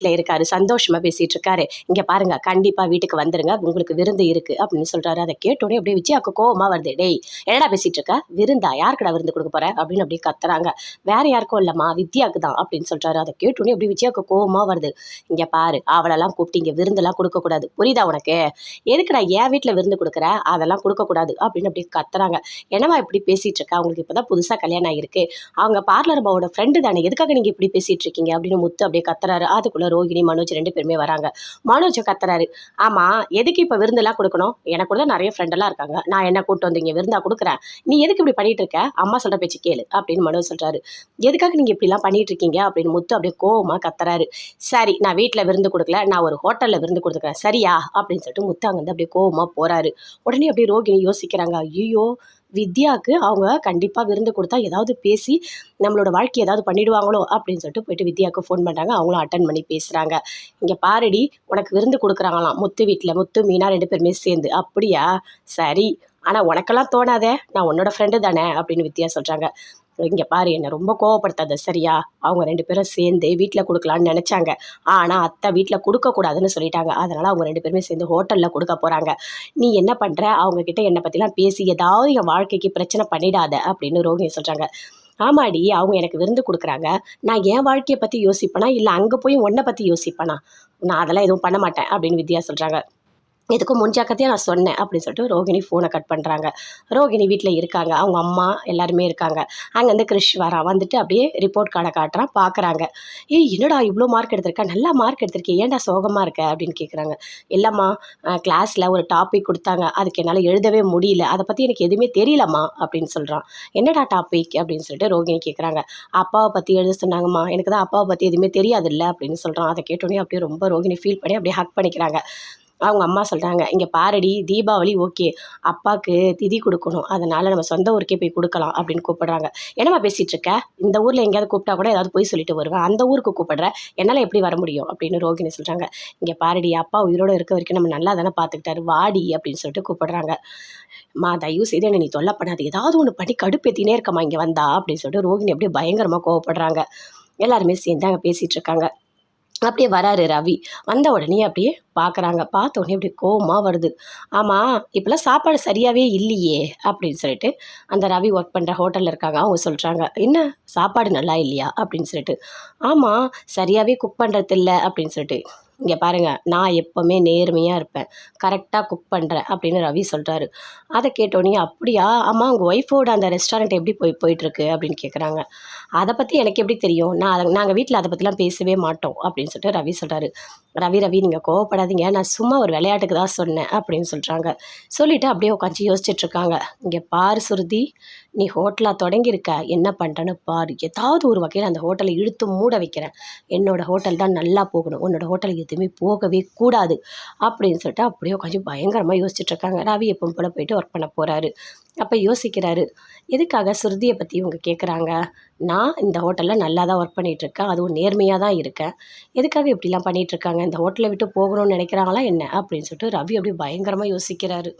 வீட்டில் இருக்காரு சந்தோஷமாக பேசிகிட்டு இருக்காரு இங்கே பாருங்க கண்டிப்பாக வீட்டுக்கு வந்துருங்க உங்களுக்கு விருந்து இருக்குது அப்படின்னு சொல்கிறாரு அதை கேட்டோடனே அப்படியே விஜயாக்கு கோவமாக வருது. டேய் என்னடா பேசிகிட்டு இருக்க விருந்தா? யாருக்கடா விருந்து கொடுக்க போகிறேன் அப்படின்னு அப்படியே கத்துறாங்க. வேற யாருக்கும் இல்லைம்மா வித்யாக்கு தான் அப்படின்னு சொல்கிறாரு அதை கேட்டோடனே அப்படியே விஜயாக்கு கோவமாக வருது. இங்கே பாரு அவளெல்லாம் கூப்பிட்டு இங்கே விருந்தெல்லாம் கொடுக்கக்கூடாது. புரியுதா உனக்கு? எதுக்குடா என் வீட்டில் விருந்து கொடுக்குற? அதெல்லாம் கொடுக்கக்கூடாது. அப்படின்னு அப்படியே கத்துறாங்க. என்னவா இப்படி பேசிகிட்டு இருக்கா அவங்களுக்கு இப்போ தான் புதுசாக கல்யாணம் ஆகிருக்கு அவங்க பார்லர் பாவோட ஃப்ரெண்டு தானே. எதுக்காக நீங்கள் இப்படி பேசிகிட்டு இருக்கீங்க அப்படின்னு முத்து அப்படியே கத்துறாரு. அதுக்குள்ளே ரோஹிணி மனோஜ் ரெண்டு பேருமே வராங்க. மனோஜ் கத்துறாரு. ஆமாம் எதுக்கு இப்போ விருந்தெல்லாம் கொடுக்கணும்? எனக்கு கூட நிறைய ஃப்ரெண்டெல்லாம் இருக்காங்க. நான் என்ன கூப்பிட்டு வந்து இங்கே விருந்தா கொடுக்குறேன். நீ எதுக்கு இப்படி பண்ணிட்டு இருக்க? அம்மா சொல்கிற பேச்சு கேளு அப்படின்னு மனோஜ் சொல்கிறாரு எதுக்காக நீங்கள் இப்படிலாம் பண்ணிட்டு இருக்கீங்க? அப்படின்னு முத்து அப்படியே கோவமாக கத்துறாரு. சரி நான் வீட்டில் விருந்து கொடுக்கல நான் ஒரு ஹோட்டலில் விருந்து கொடுத்துக்கிறேன். சரியா? அப்படின்னு சொல்லிட்டு முத்து அங்கேருந்து அப்படியே கோவமாக போகிறாரு உடனே அப்படியே ரோகிணி யோசிக்கிறாங்க ஐயோ வித்யாவுக்கு அவங்க கண்டிப்பாக விருந்து கொடுத்தா ஏதாவது பேசி நம்மளோட வாழ்க்கை ஏதாவது பண்ணிடுவாங்களோ அப்படின்னு சொல்லிட்டு போயிட்டு வித்யாவுக்கு ஃபோன் பண்ணுறாங்க அவங்களும் அட்டன் பண்ணி பேசுகிறாங்க இங்கே பாருடி உனக்கு விருந்து கொடுக்குறாங்களாம். முத்து வீட்டில் முத்து மீனா ரெண்டு பேருமே சேர்ந்து. அப்படியா? சரி. ஆனால் உனக்கெல்லாம் தோணாதே. நான் உன்னோட ஃப்ரெண்டு தானே அப்படின்னு வித்யா சொல்கிறாங்க இங்கே பாரு என்னை ரொம்ப கோவப்படுத்தாத சரியா? அவங்க ரெண்டு பேரும் சேர்ந்து வீட்டில் கொடுக்கலான்னு நினச்சாங்க. ஆனால் அத்தை வீட்டில் கொடுக்கக்கூடாதுன்னு சொல்லிட்டாங்க. அதனால் அவங்க ரெண்டு பேருமே சேர்ந்து ஹோட்டலில் கொடுக்க போகிறாங்க நீ என்ன பண்ணுற அவங்கக்கிட்ட என்னை பற்றிலாம் பேசி ஏதாவது என் வாழ்க்கைக்கு பிரச்சனை பண்ணிடாத அப்படின்னு ரோகிணி சொல்கிறாங்க ஆமாடி அவங்க எனக்கு விருந்து கொடுக்குறாங்க. நான் என் வாழ்க்கையை பற்றி யோசிப்பேனா? இல்லை அங்கே போய் உன்னை பற்றி யோசிப்பேனா? நான் அதெல்லாம் எதுவும் பண்ண மாட்டேன் அப்படின்னு வித்யா சொல்கிறாங்க எதுக்கும் முன்ஜாக்கத்தையும் நான் சொன்னேன் அப்படின்னு சொல்லிட்டு ரோகிணி ஃபோனை கட் பண்ணுறாங்க ரோகிணி வீட்டில் இருக்காங்க. அவங்க அம்மா எல்லாருமே இருக்காங்க. அங்கேருந்து கிறிஷ் வரான் வந்துட்டு அப்படியே ரிப்போர்ட் கார்டை காட்டுறான். பார்க்குறாங்க ஏய் என்னடா இவ்வளோ மார்க் எடுத்திருக்கா? நல்லா மார்க் எடுத்திருக்கேன் ஏன்டா சோகமாக இருக்க? அப்படின்னு கேட்குறாங்க இல்லைம்மா கிளாஸில் ஒரு டாபிக் கொடுத்தாங்க. அதுக்கு என்னால் எழுதவே முடியல. அதை பற்றி எனக்கு எதுவுமே தெரியலம்மா அப்படின்னு சொல்கிறான் என்னடா டாபிக் அப்படின்னு சொல்லிட்டு ரோகிணி கேட்குறாங்க அப்பாவை பற்றி எழுத சொன்னாங்கம்மா. எனக்கு தான் அப்பாவை பற்றி எதுவுமே தெரியாதுல்ல அப்படின்னு சொல்கிறான் அதை கேட்டோன்னே அப்படியே ரொம்ப ரோகிணி ஃபீல் பண்ணி அப்படியே ஹக் பண்ணிக்கிறாங்க. அவங்க அம்மா சொல்கிறாங்க இங்கே பாரடி தீபாவளி ஓகே அப்பாவுக்கு திதி கொடுக்கணும் அதனால் நம்ம சொந்த ஊருக்கே போய் கொடுக்கலாம் அப்படின்னு கூப்பிடுறாங்க. என்னம்மா பேசிகிட்டு இருக்க? இந்த ஊரில் எங்கேயாவது கூப்பிட்டா கூட ஏதாவது போய் சொல்லிட்டு வருவேன் அந்த ஊருக்கு கூப்பிட்ற என்னால் எப்படி வர முடியும்? அப்படின்னு ரோகிணி சொல்கிறாங்க இங்கே பாரடி அப்பா உயிரோடு இருக்க வரைக்கும் நம்ம நல்லா தானே பார்த்துக்கிட்டாரு வாடி அப்படின்னு சொல்லிட்டு கூப்பிடுறாங்க. மா தயவு செய்து என்னை நீ தொல்லை பண்ணாது ஏதாவது ஒன்று பண்ணி கடுப்பேற்றினே இருக்கம்மா இங்கே வந்தா அப்படின்னு சொல்லிட்டு ரோகிணி அப்படியே பயங்கரமாக கோவப்படுறாங்க. எல்லாருமே சேர்ந்து அங்கே பேசிகிட்டு இருக்காங்க. அப்படியே வராரு ரவி. வந்த உடனே அப்படியே பார்க்குறாங்க பார்த்த உடனே இப்படி கோவமாக வருது. ஆமாம் இப்போல்லாம் சாப்பாடு சரியாகவே இல்லையே அப்படின்னு சொல்லிட்டு அந்த ரவி ஒர்க் பண்ணுற ஹோட்டலில் இருக்காங்க. அவங்க சொல்கிறாங்க என்ன சாப்பாடு நல்லா இல்லையா? அப்படின்னு சொல்லிட்டு ஆமாம் சரியாகவே குக் பண்ணுறது இல்லை அப்படின்னு சொல்லிட்டு இங்கே பாருங்கள் நான் எப்போவுமே நேர்மையாக இருப்பேன். கரெக்டாக குக் பண்ணுறேன் அப்படின்னு ரவி சொல்கிறாரு அதை கேட்டோன்னே அப்படியா? ஆமாம் உங்கள் ஒய்ஃபோட அந்த ரெஸ்டாரண்ட் எப்படி போய் போயிட்டுருக்கு? அப்படின்னு கேட்குறாங்க அதை பற்றி எனக்கு எப்படி தெரியும்? நான் அதை நாங்கள் வீட்டில் அதை பற்றிலாம் பேசவே மாட்டோம் அப்படின்னு சொல்லிட்டு ரவி சொல்கிறாரு ரவி ரவி நீங்கள் கோவப்படாதீங்க. நான் சும்மா ஒரு விளையாட்டுக்கு தான் சொன்னேன் அப்படின்னு சொல்கிறாங்க சொல்லிவிட்டு அப்படியே உட்காந்து யோசிச்சுட்ருக்காங்க இங்கே பாரு சுருதி நீ ஹோட்டலாக தொடங்கியிருக்க என்ன பண்ணுறேன்னு பாரு. ஏதாவது ஒரு வகையில் அந்த ஹோட்டலை இழுத்து மூட வைக்கிறேன். என்னோடய ஹோட்டல் தான் நல்லா போகணும். உன்னோட ஹோட்டல் எதுவுமே போகவே கூடாது. அப்படின்னு சொல்லிட்டு அப்படியே உட்காந்து பயங்கரமாக யோசிச்சுட்ருக்காங்க ரவி எப்போ போல் போயிட்டு ஒர்க் பண்ண போகிறாரு அப்போ யோசிக்கிறாரு எதுக்காக சுருதியை பற்றி இவங்க கேட்குறாங்க நான் இந்த ஹோட்டலில் நல்லா தான் ஒர்க் பண்ணிகிட்ருக்கேன் அதுவும் நேர்மையாக தான் இருக்கேன். எதுக்காக இப்படிலாம் பண்ணிகிட்ருக்காங்க இந்த ஹோட்டலை விட்டு போகணும்னு நினைக்கிறாங்களா என்ன? அப்படின்னு சொல்லிட்டு ரவி அப்படி பயங்கரமாக யோசிக்கிறாரு.